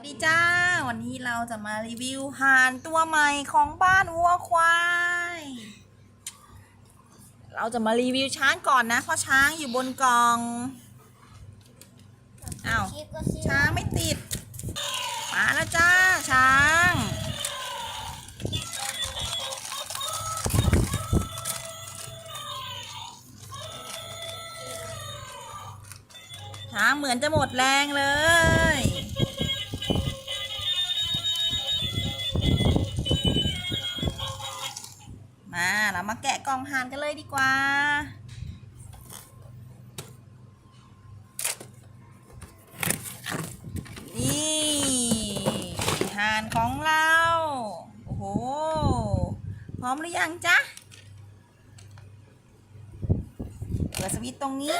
สวัสดีจ้า วันนี้เราจะมารีวิวห่านตัวใหม่ของบ้านวัวควาย เราจะมารีวิวช้างก่อนนะ เพราะช้างอยู่บนกล่องอ้าวช้างไม่ติด มาแล้วจ้า ช้างช้างเหมือนจะหมดแรงเลย มาแกะกล่องหานกันเลยดีกว่า นี่หานของเรา โอ้โห พร้อมหรือยังจ๊ะเปิดสวิตตรงนี้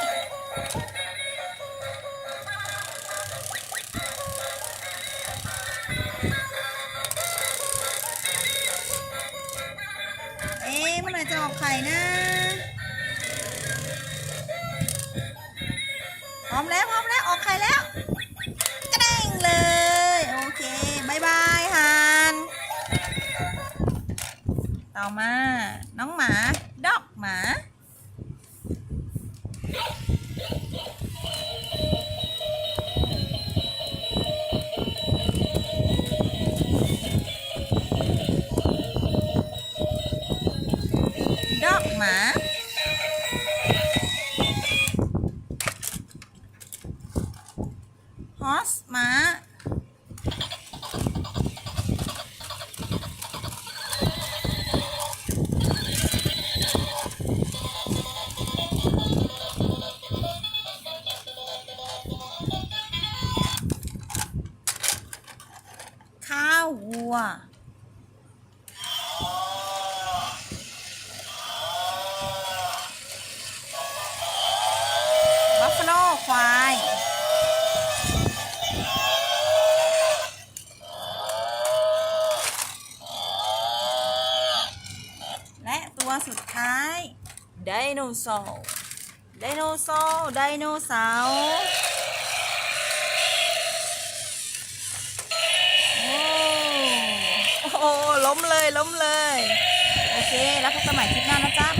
มื่อไหร่จะออกไข่นะ พร้อมแล้วพร้อมแล้วออกไข่แล้วกระเด้งเลย โอเคบายบายฮันต่อมา น้องหมา ม้า ข้าววัว ตัวสุดท้ายไดโนเสาร์ไดโนเสาร์ไดโนเสาร์โอ้โอ้ล้มเลยล้มเลย โอเค แล้วพบกันใหม่คลิปหน้านะจ๊ะบ๊ายบาย